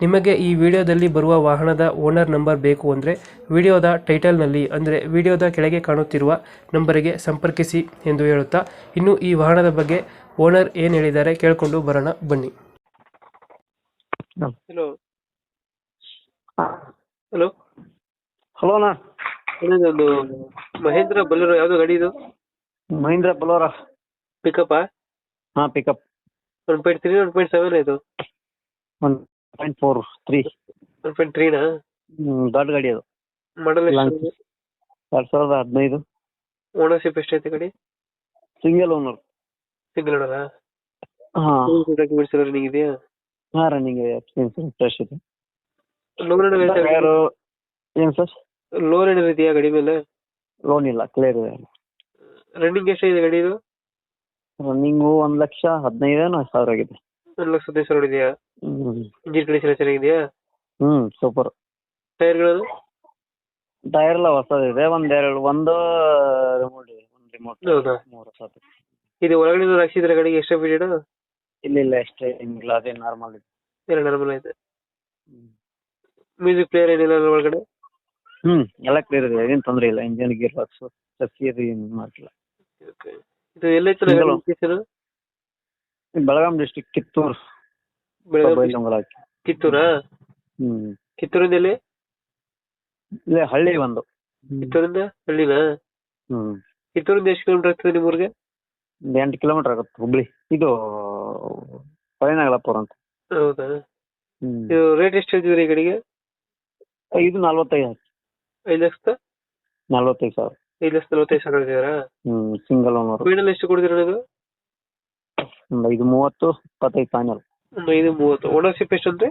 ನಿಮಗೆ ಈ ವಿಡಿಯೋದಲ್ಲಿ ಬರುವ ವಾಹನದ ಓನರ್ ನಂಬರ್ ಬೇಕು ಅಂದರೆ ವಿಡಿಯೋದ ಟೈಟಲ್ನಲ್ಲಿ ಅಂದರೆ ವಿಡಿಯೋದ ಕೆಳಗೆ ಕಾಣುತ್ತಿರುವ ನಂಬರಿಗೆ ಸಂಪರ್ಕಿಸಿ ಎಂದು ಹೇಳುತ್ತಾ ಇನ್ನು ಈ ವಾಹನದ ಬಗ್ಗೆ ಓನರ್ ಏನು ಹೇಳಿದ್ದಾರೆ ಕೇಳಿಕೊಂಡು ಬರೋಣ ಬನ್ನಿ. ಹಲೋ ಹಲೋ ಹಲೋ ಅಣ್ಣ. ಒಂದು ಮಹೇಂದ್ರ ಬಲೋರ ಯಾವ್ದು ಗಾಡಿ ಇದು? ಮಹೇಂದ್ರ ಬಲೋರ. ಪಿಕಪ್ ಹಾಂ pickup one point three one point seven ಇದು. One point four three one point ತ್ರೀನಾ ದೊಡ್ಡ ಗಾಡಿ ಅದು. ಮಾಡಲ್ Lang- ಎರಡು ಸಾವಿರದ ಹದಿನೈದು. ಓನರ್ಶಿಪ್ ಎಷ್ಟೈತೆ ಗಾಡಿ? ಸಿಂಗಲ್ ಓನರ್ ಸಿಂಗಲ್ ಓನರಾ ಹಾಂ. ಡಾಕ್ಯುಮೆಂಟ್ಸ್ ಎಲ್ಲ ರನ್ನಿಂಗ್ ಇದೆಯಾ? ಹಾಂ ರನ್ನಿಂಗ್ ಇನ್ಸೂರೆನ್ಸ್ ಫ್ರೆಶ್ ಇದೆ ಲೋನ್ ಟೈರು ಏನು ಸರ್? ಲೋನ್ ಏನಾದ್ರು ಇದೆಯಾ ಗಾಡಿ ಮೇಲೆ? ಲೋನ್ ಇಲ್ಲ ಕ್ಲಿಯರ್ ಇದೆ. ರನ್ನಿಂಗ್ ಎಷ್ಟಿದೆ ಗಾಡಿ ಇದು? ರನ್ನಿಂಗು ಒಂದು ಲಕ್ಷ ಹದಿನೈದೇನೋ ಸಾವಿರ ಆಗಿದೆ. ಒಂದು ಲಕ್ಷ ಹದಿನೈದು ಸಾವಿರ ಇದೆಯಾ ಹ್ಞೂ ಇಂಜಿನ್ ಕಂಡೀಷನ್ ಚೆನ್ನಾಗಿದೆಯಾ? ಹ್ಮ್ ಸೂಪರ್ ಟೈರ್ಗಳು ಟೈರ್ ಎಲ್ಲ ಹೊಸದಿದೆ ಒಂದ್ ಎರಡು ಒಂದು ರಿಮೋಟ್ ಇದೆ ಒಂದು ರಿಮೋಟ್ ಮೂರು ಹೊಸದು ಇದು ಒಳಗಡೆ ಹಾಕ್ಸಿದ್ರೆ ಗಾಡಿಗೆ ಎಕ್ಸ್ಟ್ರಾ ಪೀರಿಯಡ್ ಇಲ್ಲ ಇಲ್ಲ ಅಷ್ಟೇ ಏನಿಲ್ಲ ಅದೇ ನಾರ್ಮಲ್ ಇದೆ. ಎಲ್ಲ ನಾರ್ಮಲ್ ಐತೆ ಮ್ಯೂಸಿಕ್ ಪ್ಲೇಯರ್ ಏನಿಲ್ಲ ಅದ್ರ ಒಳಗಡೆ? ಹ್ಮ್ ಎಲ್ಲ ಕ್ಲಿಯರ್ ಇದೆ ಏನು ತೊಂದ್ರೆ ಇಲ್ಲ ಇಂಜಿನ್ ಗೇರ್ ಬಾಕ್ಸ್ ಚಸ್ಸಿ ಅದು ಏನು ಮಾಡಿಲ್ಲ ಇದು ಎಲ್ಲೈತೆ Single. Location Belgaum district Kittur. ಹಾಕಿ ಕಿತ್ತೂರಾ? ಹ್ಮ್. ಕಿತ್ತೂರಿಂದ ಎಲ್ಲಿ? ಇಲ್ಲೇ ಹಳ್ಳಿ ಒಂದು. ಕಿತ್ತೂರಿಂದ? ಹಳ್ಳಿನಾ? ಹ್ಮ್. ಕಿತ್ತೂರಿಂದ ಎಷ್ಟು ಕಿಲೋಮೀಟರ್ ಆಗ್ತದೆ ನಿಮ್ಮ ಊರಿಗೆ? ಒಂದು ಎಂಟು ಕಿಲೋಮೀಟರ್ ಆಗುತ್ತೆ ಹುಬ್ಳಿ. ಇದು ಹೊಳೆನಗಲಾಪುರ ಅಂತ. ಹೌದಾ? ಹ್ಮ್. ಇದು ರೇಟ್ ಎಷ್ಟು ಹೇಳ್ತಿದ್ರಿ ಈ ಕಡೆಗೆ? ಇದು ನಲ್ವತ್ತೈದು ಹಾಕಿ ಐದು ಲಕ್ಷದ? ನಲ್ವತ್ತೈದು ಸಾವಿರ. ಐದು ಲಕ್ಷದ ನಲ್ವತ್ತೈದು ಸಾವಿರ ಹ್ಮ್ ಸಿಂಗಲ್ ಓನರ್ ಫೈನಲ್ ಎಷ್ಟು ಕೊಡ್ತೀರಾ ನೀವು ಒಂದು ಐದು ಮೂವತ್ತು ಇಪ್ಪತ್ತೈದು ಫೈನಲ್ ಒಂದು ಐದು ಮೂವತ್ತು. ಓನರ್ಶಿಪ್ ಎಷ್ಟು ಅಂದ್ರೆ?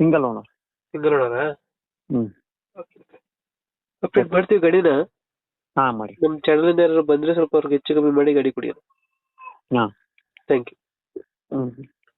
ಸಿಂಗಲ್ ಓನರ್ ಸಿಂಗಲ್ ಓನರಾ ಹ್ಮ್. ಅಪ್ಡೇಟ್ ಮಾಡ್ತೀವಿ ಗಾಡಿನ. ಹಾ ಮಾಡಿ. ನಮ್ಮ ಚಾನಲ್ ಇಂದ ಯಾರು ಬಂದ್ರೆ ಸ್ವಲ್ಪ ಅವ್ರಿಗೆ ಹೆಚ್ಚು ಕಮ್ಮಿ ಮಾಡಿ ಗಾಡಿ ಕೊಡಿ ಹಾ. Thank you hmm.